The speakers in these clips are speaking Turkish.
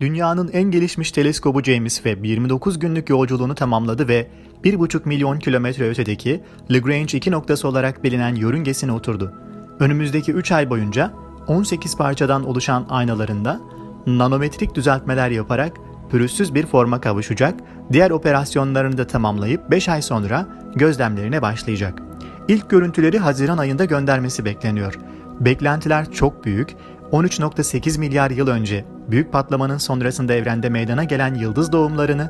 Dünyanın en gelişmiş teleskobu James Webb 29 günlük yolculuğunu tamamladı ve 1,5 milyon kilometre ötedeki Lagrange 2 noktası olarak bilinen yörüngesine oturdu. Önümüzdeki 3 ay boyunca 18 parçadan oluşan aynalarında nanometrik düzeltmeler yaparak pürüzsüz bir forma kavuşacak, diğer operasyonlarını da tamamlayıp 5 ay sonra gözlemlerine başlayacak. İlk görüntüleri Haziran ayında göndermesi bekleniyor. Beklentiler çok büyük. 13.8 milyar yıl önce büyük patlamanın sonrasında evrende meydana gelen yıldız doğumlarını,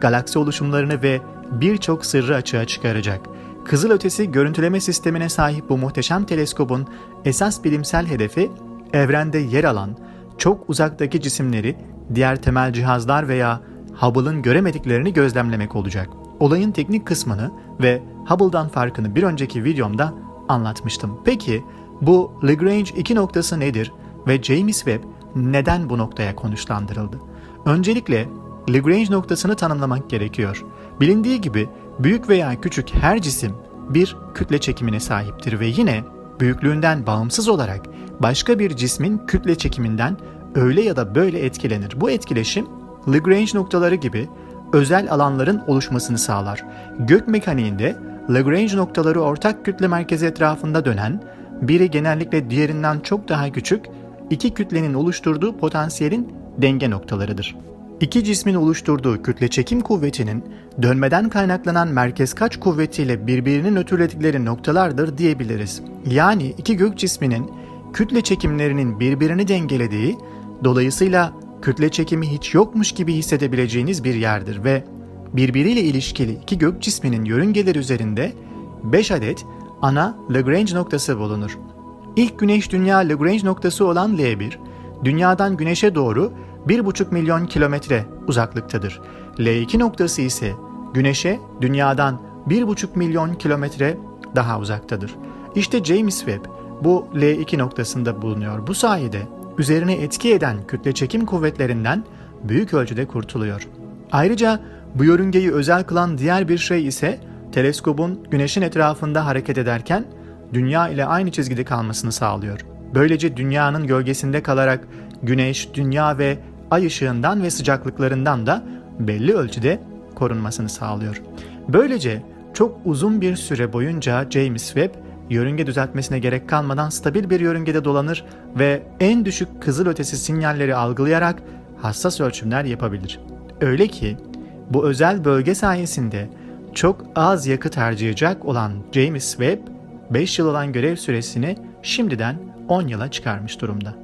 galaksi oluşumlarını ve birçok sırrı açığa çıkaracak. Kızılötesi görüntüleme sistemine sahip bu muhteşem teleskobun esas bilimsel hedefi evrende yer alan çok uzaktaki cisimleri diğer temel cihazlar veya Hubble'ın göremediklerini gözlemlemek olacak. Olayın teknik kısmını ve Hubble'dan farkını bir önceki videomda anlatmıştım. Peki bu Lagrange 2 noktası nedir ve James Webb neden bu noktaya konuşlandırıldı? Öncelikle Lagrange noktasını tanımlamak gerekiyor. Bilindiği gibi büyük veya küçük her cisim bir kütle çekimine sahiptir ve yine büyüklüğünden bağımsız olarak başka bir cismin kütle çekiminden öyle ya da böyle etkilenir. Bu etkileşim Lagrange noktaları gibi özel alanların oluşmasını sağlar. Gök mekaniğinde Lagrange noktaları ortak kütle merkezi etrafında dönen, biri genellikle diğerinden çok daha küçük, iki kütlenin oluşturduğu potansiyelin denge noktalarıdır. İki cismin oluşturduğu kütle çekim kuvvetinin dönmeden kaynaklanan merkez kaç kuvvetiyle birbirini nötrledikleri noktalardır diyebiliriz. Yani iki gök cisminin kütle çekimlerinin birbirini dengelediği, dolayısıyla kütle çekimi hiç yokmuş gibi hissedebileceğiniz bir yerdir ve birbiriyle ilişkili iki gök cisminin yörüngeleri üzerinde 5 adet ana Lagrange noktası bulunur. İlk Güneş Dünya Lagrange noktası olan L1, Dünya'dan Güneş'e doğru 1,5 milyon kilometre uzaklıktadır. L2 noktası ise Güneş'e Dünya'dan 1,5 milyon kilometre daha uzaktadır. İşte James Webb bu L2 noktasında bulunuyor. Bu sayede üzerine etki eden kütle çekim kuvvetlerinden büyük ölçüde kurtuluyor. Ayrıca bu yörüngeyi özel kılan diğer bir şey ise teleskobun güneşin etrafında hareket ederken dünya ile aynı çizgide kalmasını sağlıyor. Böylece dünyanın gölgesinde kalarak güneş, dünya ve ay ışığından ve sıcaklıklarından da belli ölçüde korunmasını sağlıyor. Böylece çok uzun bir süre boyunca James Webb yörünge düzeltmesine gerek kalmadan stabil bir yörüngede dolanır ve en düşük kızılötesi sinyalleri algılayarak hassas ölçümler yapabilir. Öyle ki bu özel bölge sayesinde çok az yakıt harcayacak olan James Webb 5 yıl olan görev süresini şimdiden 10 yıla çıkarmış durumda.